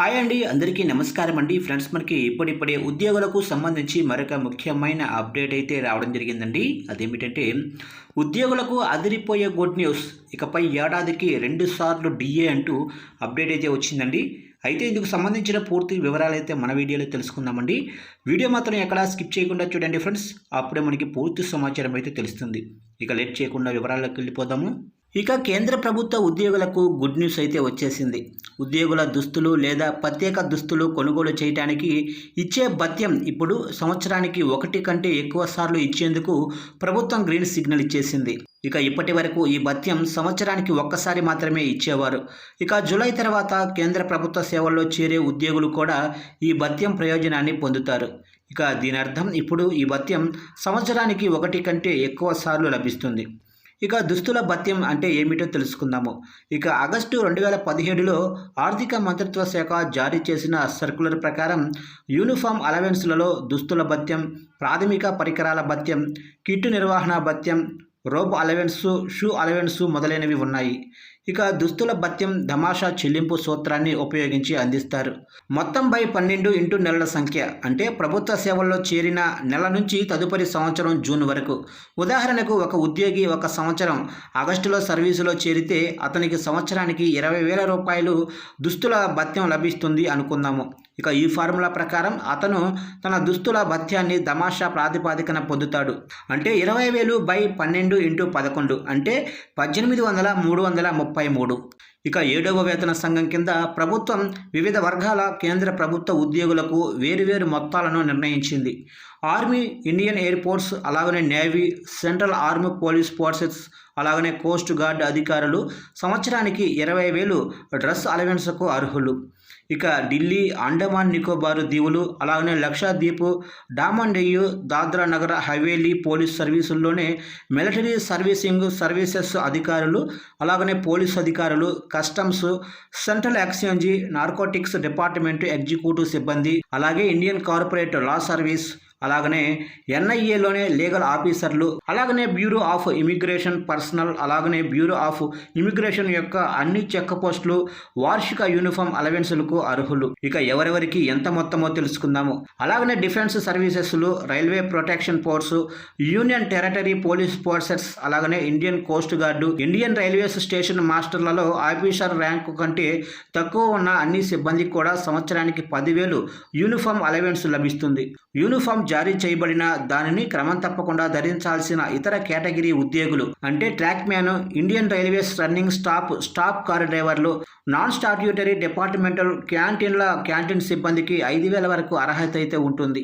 Hi అండి అందరికీ నమస్కారం అండి. ఫ్రెండ్స్ మనకి ఇప్పుడిప్పుడే ఉద్యోగులకు సంబంధించి మరొక ముఖ్యమైన అప్డేట్ అయితే రావడం జరిగిందండి. అదేమిటంటే ఉద్యోగులకు అదిరిపోయే గుడ్ న్యూస్. ఇకపై ఏడాదికి రెండు సార్లు డిఏ అంటూ అప్డేట్ అయితే వచ్చిందండి. అయితే ఇందుకు సంబంధించిన పూర్తి వివరాలు అయితే మన వీడియోలో తెలుసుకుందామండి. వీడియో మాత్రం ఎక్కడా స్కిప్ చేయకుండా చూడండి ఫ్రెండ్స్. అప్పుడే మనకి పూర్తి సమాచారం అయితే తెలుస్తుంది. ఇక లేట్ చేయకుండా వివరాల్లోకి వెళ్ళిపోదాము. ఇక కేంద్ర ప్రభుత్వ ఉద్యోగులకు గుడ్ న్యూస్ అయితే వచ్చేసింది. ఉద్యోగుల దుస్తులు లేదా ప్రత్యేక దుస్తులు కొనుగోలు చేయడానికి ఇచ్చే భత్యం ఇప్పుడు సంవత్సరానికి ఒకటి కంటే ఎక్కువ సార్లు ఇచ్చేందుకు ప్రభుత్వం గ్రీన్ సిగ్నల్ ఇచ్చేసింది. ఇక ఇప్పటి వరకు ఈ భత్యం సంవత్సరానికి ఒక్కసారి మాత్రమే ఇచ్చేవారు. ఇక జూలై తర్వాత కేంద్ర ప్రభుత్వ సేవల్లో చేరే ఉద్యోగులు కూడా ఈ భత్యం ప్రయోజనాన్ని పొందుతారు. ఇక దీని అర్థం ఇప్పుడు ఈ భత్యం సంవత్సరానికి ఒకటి కంటే ఎక్కువ సార్లు లభిస్తుంది. ఇక దుస్తుల భత్యం అంటే ఏమిటో తెలుసుకుందాము. ఇక ఆగస్టు రెండు వేల పదిహేడులో ఆర్థిక మంత్రిత్వ శాఖ జారీ చేసిన సర్కులర్ ప్రకారం యూనిఫామ్ అలవెన్స్లలో దుస్తుల భత్యం ప్రాథమిక పరికరాల భత్యం కిట్టు నిర్వహణ భత్యం రోబ్ అలవెన్స్ షూ అలవెన్స్ మొదలైనవి ఉన్నాయి. ఇక దుస్తుల భత్యం ధమాషా చెల్లింపు సూత్రాన్ని ఉపయోగించి అందిస్తారు. మొత్తం బై పన్నెండు ఇంటూ నెలల సంఖ్య. అంటే ప్రభుత్వ సేవల్లో చేరిన నెల నుంచి తదుపరి సంవత్సరం జూన్ వరకు. ఉదాహరణకు ఒక ఉద్యోగి ఒక సంవత్సరం ఆగస్టులో సర్వీసులో చేరితే అతనికి సంవత్సరానికి ఇరవై వేల రూపాయలు దుస్తుల భత్యం లభిస్తుంది అనుకుందాము. ఇక ఈ ఫార్ములా ప్రకారం అతను తన దుస్తుల భత్యాన్ని దమాషా ప్రాతిపాదికన పొందుతాడు. అంటే ఇరవై వేలు బై పన్నెండు ఇంటూ పదకొండు అంటే పద్దెనిమిది వందల మూడు వందల ముప్పై మూడు. ఇక ఏడవ వేతన సంఘం కింద ప్రభుత్వం వివిధ వర్గాల కేంద్ర ప్రభుత్వ ఉద్యోగులకు వేరువేరు మొత్తాలను నిర్ణయించింది. ఆర్మీ ఇండియన్ ఎయిర్ ఫోర్స్ అలాగనే navy central army police forces అలాగనే కోస్ట్ గార్డ్ అధికారులు సంవత్సరానికి ఇరవై వేలు డ్రెస్ అలవెన్స్కు అర్హులు. ఇక ఢిల్లీ అండమాన్ నికోబార్ దీవులు అలాగనే లక్షద్వీప్ డామండేయు దాద్రా నగర హవేలీ పోలీస్ సర్వీసుల్లోనే మిలిటరీ సర్వీసింగ్ సర్వీసెస్ అధికారులు అలాగనే పోలీస్ అధికారులు customs central exchange narcotics department executive సిబ్బంది అలాగే ఇండియన్ కార్పొరేట్ లా సర్వీస్ అలాగనే ఎన్ఐఏలోనే లీగల్ ఆఫీసర్లు అలాగనే బ్యూరో ఆఫ్ ఇమిగ్రేషన్ పర్సనల్ అలాగనే బ్యూరో ఆఫ్ ఇమిగ్రేషన్ యొక్క అన్ని చెక్ పోస్టులు వార్షిక యూనిఫామ్ అలవెన్సులకు అర్హులు. ఇక ఎవరెవరికి ఎంత మొత్తమో తెలుసుకుందాము. అలాగనే defence సర్వీసెస్లు railway protection force union territory police forces అలాగనే Indian coast guard Indian railways station మాస్టర్లలో officer rank కంటే తక్కువ ఉన్న అన్ని సిబ్బందికి కూడా సంవత్సరానికి పదివేలు యూనిఫామ్ అలవెన్స్ లభిస్తుంది. యూనిఫామ్ జారీ చేయబడిన దానిని క్రమం తప్పకుండా ధరించాల్సిన ఇతర కేటగిరీ ఉద్యోగులు. అంటే track man Indian railways running staff staff car డ్రైవర్లు నాన్ స్టాట్యూటరీ డిపార్ట్మెంటల్ క్యాంటీన్ల క్యాంటీన్ సిబ్బందికి ఐదు వేల వరకు అర్హత అయితే ఉంటుంది.